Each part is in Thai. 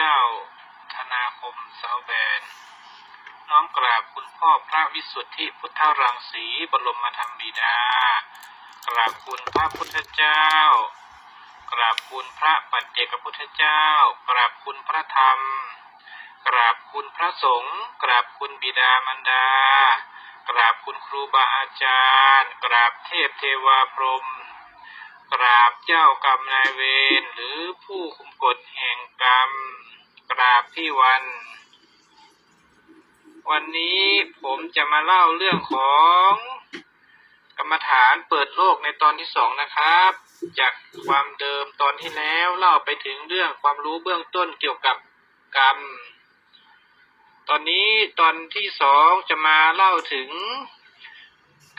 เจ้า ธนาคมเสาแบน น้อมกราบคุณพ่อพระวิสุทธิพุทธรังสีบรมธรรมบิดา กราบคุณพระพุทธเจ้า กราบคุณพระปัจเจกพุทธเจ้า กราบคุณพระธรรม กราบคุณพระสงฆ์ กราบคุณบิดามารดา กราบคุณครูบาอาจารย์ กราบเทพเทวาพรหม กราบเจ้ากรรมนายเวรหรือผู้คุมกฎแห่งกรรม กราบพี่วัน วันนี้ผมจะมาเล่าเรื่องของกรรมฐานเปิดโลกในตอนที่สองนะครับ จากความเดิมตอนที่แล้วเล่าไปถึงเรื่องความรู้เบื้องต้นเกี่ยวกับกรรม ตอนนี้ตอนที่สองจะมาเล่าถึง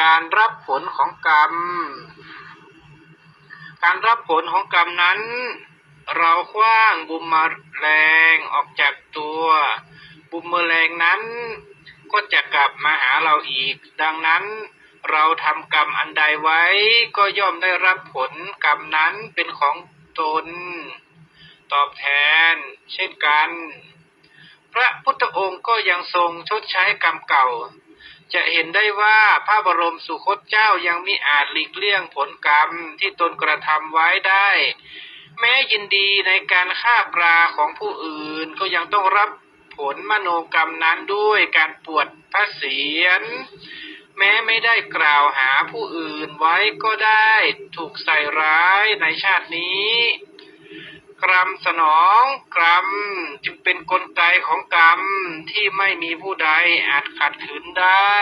การรับผลของกรรม การรับผลของกรรมนั้น เราคว้างบุมเมอแรงออกจากตัว บุมเมอแรงนั้น ก็จะกลับมาหาเราอีก ดังนั้น เราทำกรรมอันใดไว้ ก็ย่อมได้รับผลกรรมนั้นเป็นของตน ตอบแทน เช่นกัน พระพุทธองค์ก็ยังทรงชดใช้กรรมเก่า จะเห็นได้ว่าพระบรมสุคตเจ้ายังมิอาจหลีกเลี่ยงผลกรรมที่ตนกระทำไว้ได้ แม้ยินดีในการฆ่าปลาของผู้อื่นก็ยังต้องรับผลมโนกรรมนั้นด้วยการปวดพระเศียรแม้ไม่ได้กล่าวหาผู้อื่นไว้ก็ได้ถูกใส่ร้ายในชาตินี้ รรมสนองกรรมจึงเป็นนกลไกของกรรมที่ไม่มีผู้ใดอาจขัดขืนได้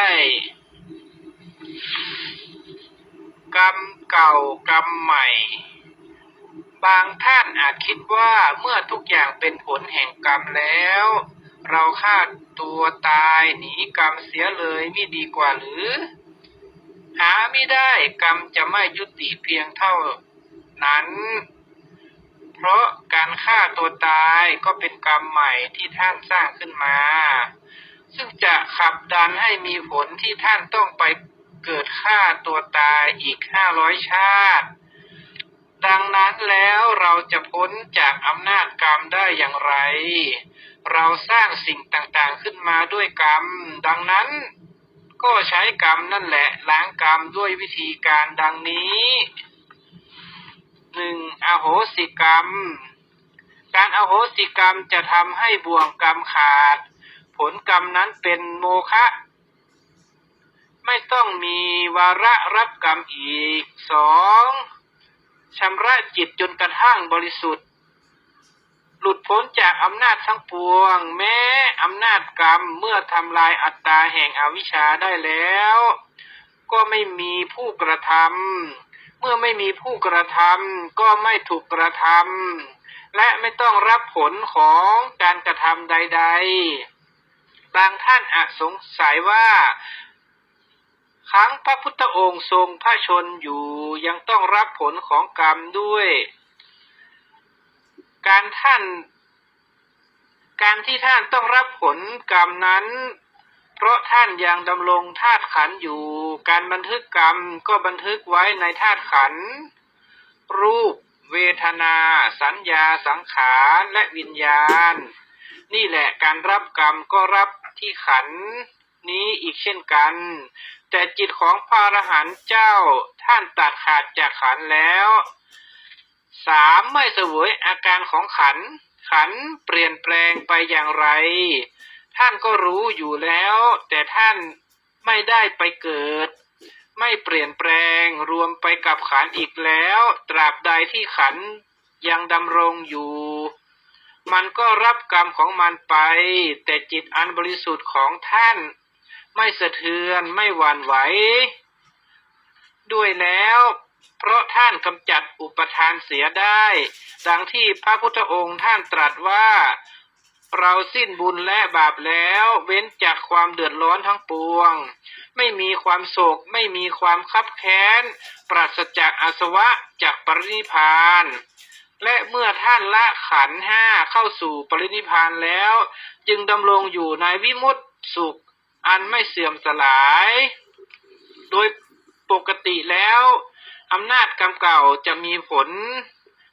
กรรมเก่ากรรมใหม่ บางท่านอาจคิดว่าเมื่อทุกอย่างเป็นผลแห่งกรรมแล้ว เราฆ่าตัวตายหนีกรรมเสียเลยไม่ดีกว่าหรือ หาไม่ได้กรรมจะไม่ยุติเพียงเท่านั้น เพราะการฆ่าตัวตายก็เป็นกรรมใหม่ที่ท่านสร้างขึ้นมา ซึ่งจะขับดันให้มีผลที่ท่านต้องไปเกิดฆ่าตัวตายอีกห้าร้อยชาติ ดังนั้นแล้วเราจะพ้นจากอำนาจกรรมได้อย่างไร เราสร้างสิ่งต่างๆขึ้นมาด้วยกรรม ดังนั้นก็ใช้กรรมนั่นแหละล้างกรรมด้วยวิธีการดังนี้ หนึ่งอโหสิกรรม การอโหสิกรรมจะทำให้บ่วงกรรมขาด ผลกรรมนั้นเป็นโมฆะไม่ต้องมีวาระรับกรรมอีกสองชำระจิตจนกระทั่งบริสุทธิ์ หลุดพ้นจากอำนาจทั้งปวง แม้อำนาจกรรมเมื่อทำลายอัตตาแห่งอวิชชาได้แล้ว ก็ไม่มีผู้กระทำ มื่อไม่มีผู้กระทำก็ไม่ถูกกระทำและไม่ต้องรับผลของการกระทำใด ๆ บางท่านอาจสงสัยว่า ครั้งพระพุทธองค์ทรงพระชนอยู่ยังต้องรับผลของกรรมด้วย การท่าน การที่ท่านต้องรับผลกรรมนั้น เพราะท่านยังดำรงธาตุขันอยู่ การบันทึกกรรมก็บันทึกไว้ในธาตุขัน รูป เวทนา สัญญา สังขารและวิญญาณ นี่แหละการรับกรรมก็รับที่ขันนี้อีกเช่นกัน แต่จิตของพระอรหันต์เจ้าท่านตัดขาดจากขันแล้วสามไม่เสวยอาการของขัน ขันเปลี่ยนแปลงไปอย่างไร ท่านก็รู้อยู่แล้ว แต่ท่านไม่ได้ไปเกิด ไม่เปลี่ยนแปลงรวมไปกับขันอีกแล้ว ตราบใดที่ขันยังดำรงอยู่ มันก็รับกรรมของมันไป แต่จิตอันบริสุทธิ์ของท่าน ไม่สะเทือนไม่หวั่นไหว ด้วยแล้ว เพราะท่านกำจัดอุปทานเสียได้ ดังที่พระพุทธองค์ท่านตรัสว่า เราสิ้นบุญและบาปแล้ว เว้นจากความเดือดร้อนทั้งปวง ไม่มีความโศกไม่มีความคับแค้น ปราศจากอาสวะจากปรินิพาน และเมื่อท่านละขันห้าเข้าสู่ปรินิพพานแล้ว จึงดำรงอยู่ในวิมุตติสุข อันไม่เสื่อมสลาย โดยปกติแล้วอำนาจกรรมเก่าจะมีผล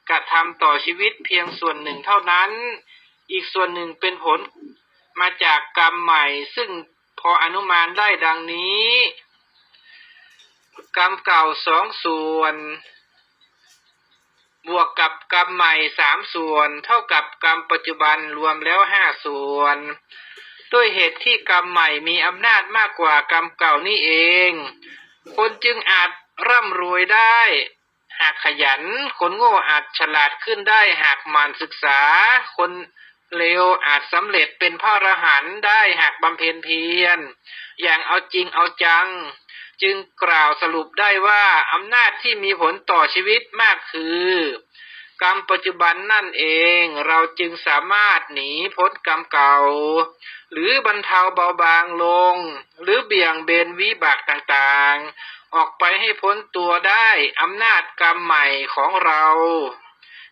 กระทำต่อชีวิตเพียงส่วนหนึ่งเท่านั้น อีกส่วนหนึ่งเป็นผลมาจากกรรมใหม่ ซึ่งพออนุมานได้ดังนี้ กรรมเก่าสองส่วน บวกกับกรรมใหม่สามส่วน เท่ากับกรรมปัจจุบันรวมแล้วห้าส่วน ด้วยเหตุที่กรรมใหม่มีอำนาจมากกว่ากรรมเก่านี่เอง คนจึงอาจร่ำรวยได้ หากขยัน คนโง่อาจฉลาดขึ้นได้หากมันศึกษาคน เลวอาจสำเร็จเป็นพระอรหันต์ได้หากบำเพ็ญเพียร อย่างเอาจริงเอาจัง จึงกล่าวสรุปได้ว่าอำนาจที่มีผลต่อชีวิตมากคือกรรมปัจจุบันนั่นเองเราจึงสามารถหนีพ้นกรรมเก่า หรือบรรเทาเบาบางลง หรือเบี่ยงเบนวิบากต่างๆ ออกไปให้พ้นตัวได้อำนาจกรรมใหม่ของเรา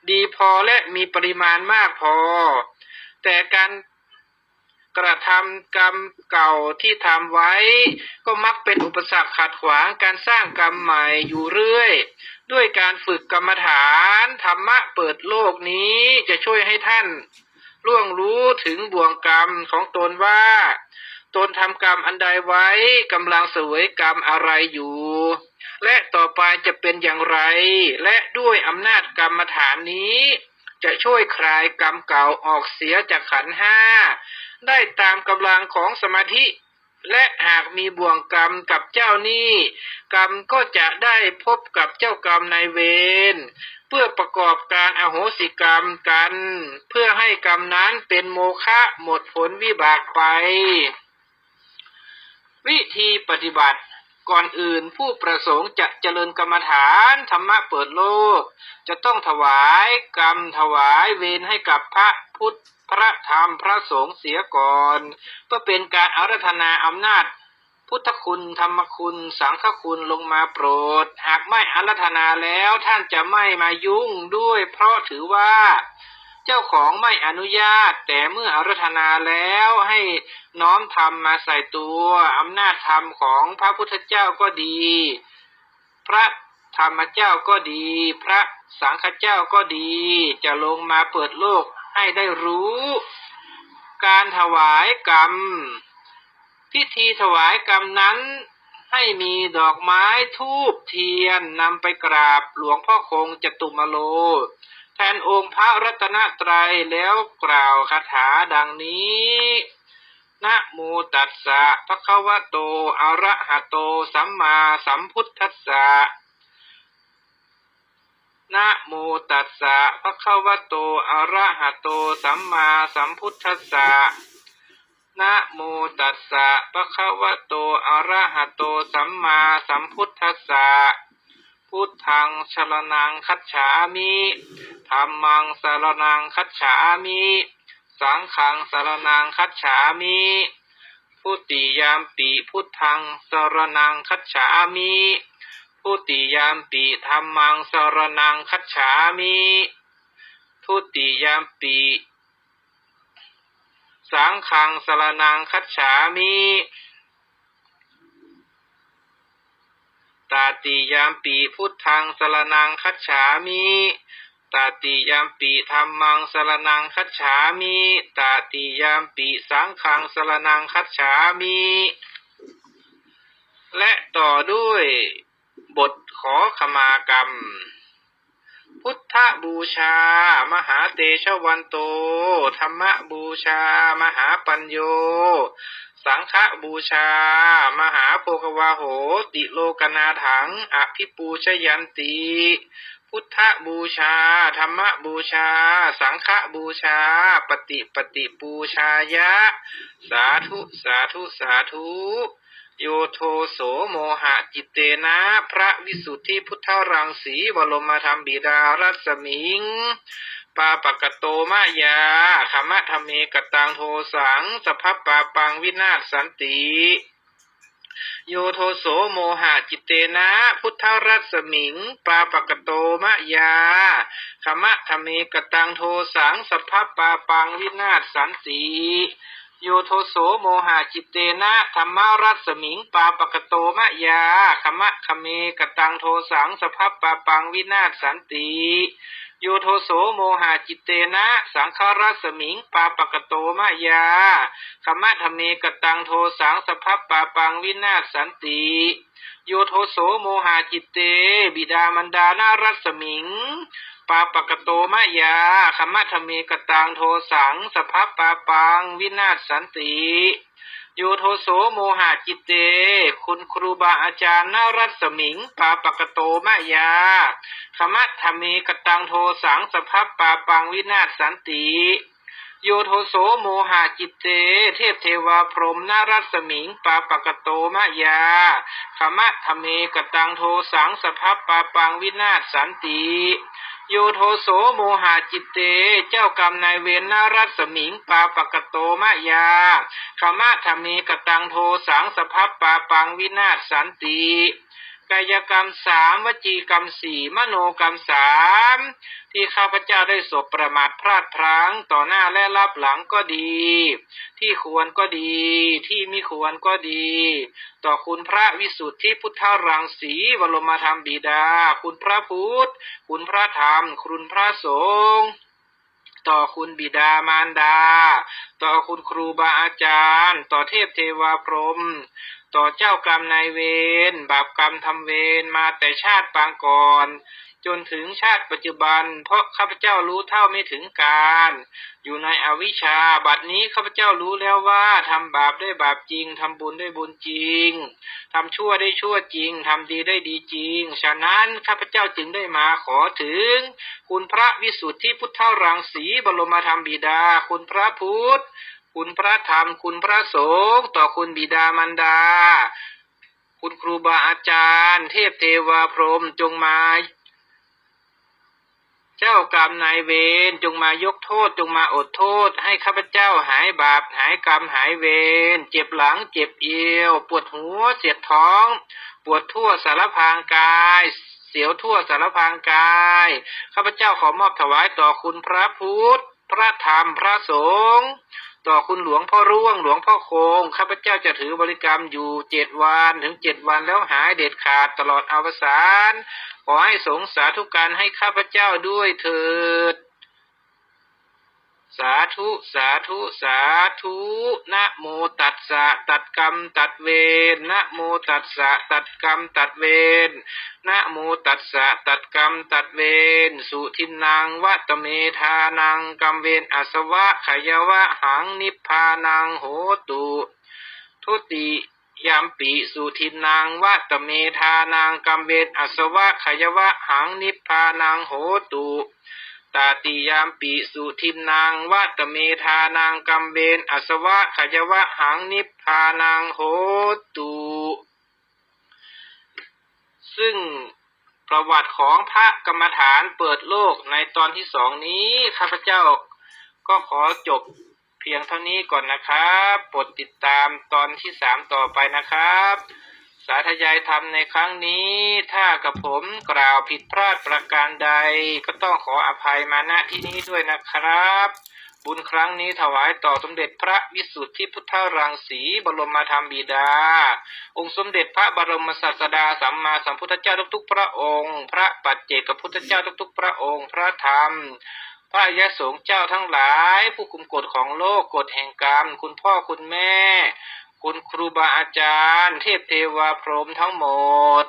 ดีพอและมีปริมาณมากพอ แต่การกระทำกรรมเก่าที่ทำไว้ ก็มักเป็นอุปสรรคขัดขวางการสร้างกรรมใหม่อยู่เรื่อย ด้วยการฝึกกรรมฐานธรรมะเปิดโลกนี้จะช่วยให้ท่านล่วงรู้ถึงบ่วงกรรมของตนว่า ตนทำกรรมอันใดไว้กำลังเสวยกรรมอะไรอยู่ และต่อไปจะเป็นอย่างไร และด้วยอำนาจกรรมฐานนี้ จะช่วยคลายกรรมเก่าออกเสียจากขันห้า ได้ตามกำลังของสมาธิ และหากมีบ่วงกรรมกับเจ้าหนี้กรรมก็จะได้พบกับเจ้ากรรมในเวรเพื่อประกอบการอโหสิกรรมกัน เพื่อให้กรรมนั้นเป็นโมฆะหมดผลวิบากไป วิธีปฏิบัติ ก่อนอื่นผู้ประสงค์จะเจริญกรรมฐานธรรมะเปิดโลก จะต้องถวายกรรมถวายเวรให้กับพระพุทธพระธรรมพระสงฆ์เสียก่อนเพื่อเป็นการอารัธนาอำนาจ พุทธคุณธรรมคุณ สังฆคุณลงมาโปรด หากไม่อารัธนาแล้วท่านจะไม่มายุ่งด้วยเพราะถือว่า เจ้าของไม่อนุญาต แต่เมื่ออารัธนาแล้วให้น้อมธรรมมาใส่ตัวอำนาจธรรมของพระพุทธเจ้าก็ดี พระธรรมเจ้าก็ดี พระสังฆเจ้าก็ดี จะลงมาเปิดโลกให้ได้รู้ การถวายกรรม พิธีถวายกรรมนั้นให้มีดอกไม้ทูบเทียนนำไปกราบหลวงพ่อคงจตุมโล ทนองค์พระรัตนตรัยแล้วกล่าวคาถาดังนี้นะโมตัสสะภะคะวะโตอะระหะโต สัมมาสัมพุทธัสสะนะโมตัสสะภะคะวะโตอะระหะโต สัมมาสัมพุทธัสสะนะโมตัสสะภะคะวะโตอะระหะโต สัมมาสัมพุทธัสสะ พุทธังชรนังคัจฉามิธัมมังสรนังคัจฉามิ สังฆังสรนังคัจฉามิพุติยามปีพุทธังสรนังคัจฉามิพุติยามปีธัมมังสรนังคัจฉามิทุติยามปีสังฆังสรนังคัจฉามิ ตาติยามปีพุทธังสรนังคัจฉามิตาติยามปีธรรมังสรนังคัจฉามิตาติยามปีสังฆังสรนังคัจฉามิและต่อด้วยบทขอขมากรรม พุทธบูชา มหาเตชะวันโต ธรรมบูชา มหาปัญโย สังฆบูชา มหาโภควาโหติโลกนาถัง อภิปูชยันติ พุทธบูชา ธรรมบูชา สังฆบูชา ปฏิปฏิปูชายะ สาธุสาธุสาธุโยโทโสโมหะจิตเตนะ พระวิสุทธิพุทธรังสีบรมธรรมบิดารัศมิง ปาปกโตมะยาขมะธรรมเมกตังโทสังสภปาปังวินาศสันติโยโทโสโมหะจิตเตนะ พุทธรัศมิง ปาปกโตมะยาขมะธรรมเมกตังโทสังสภปาปังวินาศสันติโยโทโสโมหะจิตเตนะธรรมารัสมิง ปาปกโตมะยาขมะขเมกตังโทสังสภพปาปังวินาศสันติ โยโทโสโมหะจิตเตนะ สังขารสมิง ปาปกโตมายาขมะธเมกตังโทสังสภพปาปังวินาสันติ โยโทโสโมหะจิตเต บิดามันดานารัสมิง ปาปกโตมะยาขมะธเมกตังโทสัง สภปาปัง วินาศสันติโยโทโสโมหะจิตเต คุณครูบาอาจารย์นารัสมิง ปาปกโตมะยาขมะธเมกตังโทสังสภพปาปังวินาศสันติ โยโทโสโมหะจิตเต เทพเทวาพรหมนารัสมิงปาปกโตมะยาขมะธเมกตังโทสังสภพปาปังวินาศสันติโยโทโสโมหะจิตเต เจ้ากรรมนายเวรนารัสมิงปาปกโตมะยาขมะธเมกตังโทสังสภพปาปังวินาศสันติ กายกรรมสามวจีกรรมสี่มโนกรรมสามที่ข้าพเจ้าได้สบประมาทพลาดพลั้งต่อหน้าและรับหลังก็ดี ที่ควรก็ดี ที่ไม่ควรก็ดี ต่อคุณพระวิสุทธิพุทธรังสีบรมธรรมบิดา คุณพระพุทธ คุณพระธรรม คุณพระสงฆ์ ต่อคุณบิดามารดา ต่อคุณครูบาอาจารย์ ต่อเทพเทวาพรหมต่อเจ้ากรรมนายเวรบาปกรรมทำเวรมาแต่ชาติปางก่อน จนถึงชาติปัจจุบัน เพราะข้าพเจ้ารู้เท่าไม่ถึงการ อยู่ในอวิชชาบัดนี้ข้าพเจ้ารู้แล้วว่าทำบาปได้บาปจริงทำบุญได้บุญจริงทำชั่วได้ชั่วจริงทำดีได้ดีจริง ฉะนั้นข้าพเจ้าจึงได้มาขอถึง คุณพระวิสุทธิพุทธรังสีบรมธรรมบิดา คุณพระพุทธคุณพระธรรม คุณพระสงฆ์ต่อคุณบิดามารดา คุณครูบาอาจารย์ เทพเทวาพรหมจงมา จ้ากรรมนายเวรจงมายกโทษจงมาอดโทษ ให้ข้าพเจ้าหายบาปหายกรรมหายเวรเจ็บหลังเจ็บเอวปวดหัวเสียดท้อง ปวดทั่วสารพางกาย เสียวทั่วสารพางกายข้าพเจ้าขอมอบถวายต่อคุณพระพุทธพระธรรมพระสงฆ์ต่อคุณหลวงพ่อร่วงหลวงพ่อคงข้าพเจ้าจะถือบริกรรมอยู่เจ็ดวันถึงเจ็ดวันแล้วหายเด็ดขาดตลอดอวสาน อให้สงสาธุการให้ข้าพเจ้าด้วยเถิด สาธุสาธุสาธุนะโมตัสสะตัดกรรมตัดเวรนะโมตัสสะตัดกรรมตัดเวรนะโมตัสสะตัดกรรมตัดเวรสุทินังวัตเมธานังกรรมเวรอาสวะขยวะหังนิพพานังโหตุ ทุติ ยามปิสุทินังวัตเมธานังกรรมเวรอสวะขยวะหังนิพพานังโหตุตาติยามปิสุทินังวัตเมธานังกัมเบนอสวะขยวะหังนิพพานังโหตุ ซึ่งประวัติของพระกรรมฐานเปิดโลกในตอนที่สองนี้ ข้าพเจ้าก็ขอจบ เพียงเท่านี้ก่อนนะครับโปรดติดตามตอนที่สามต่อไปนะครับ สาธยายธรรมในครั้งนี้ ถ้ากับผมกล่าวผิดพลาดประการใด ก็ต้องขออภัยมาณที่นี้ด้วยนะครับ บุญครั้งนี้ถวายต่อสมเด็จพระวิสุทธิพุทธรังสีบรมธรรมบิดา องค์สมเด็จพระบรมศาสดาสัมมาสัมพุทธเจ้าทุกๆพระองค์ พระปัจเจกพุทธเจ้าทุกๆพระองค์ พระธรรม พระยสงฆ์เจ้าทั้งหลาย ผู้คุมกฎของโลกกฎแห่งกรรม คุณพ่อคุณแม่ คุณครูบาอาจารย์ เทพเทวาพรหมทั้งหมด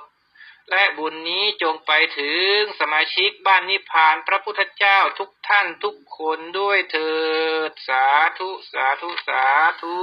และบุญนี้จงไปถึงสมาชิกบ้านนิพพานพระพุทธเจ้าทุกท่านทุกคนด้วยเถิด สาธุ สาธุ สาธุ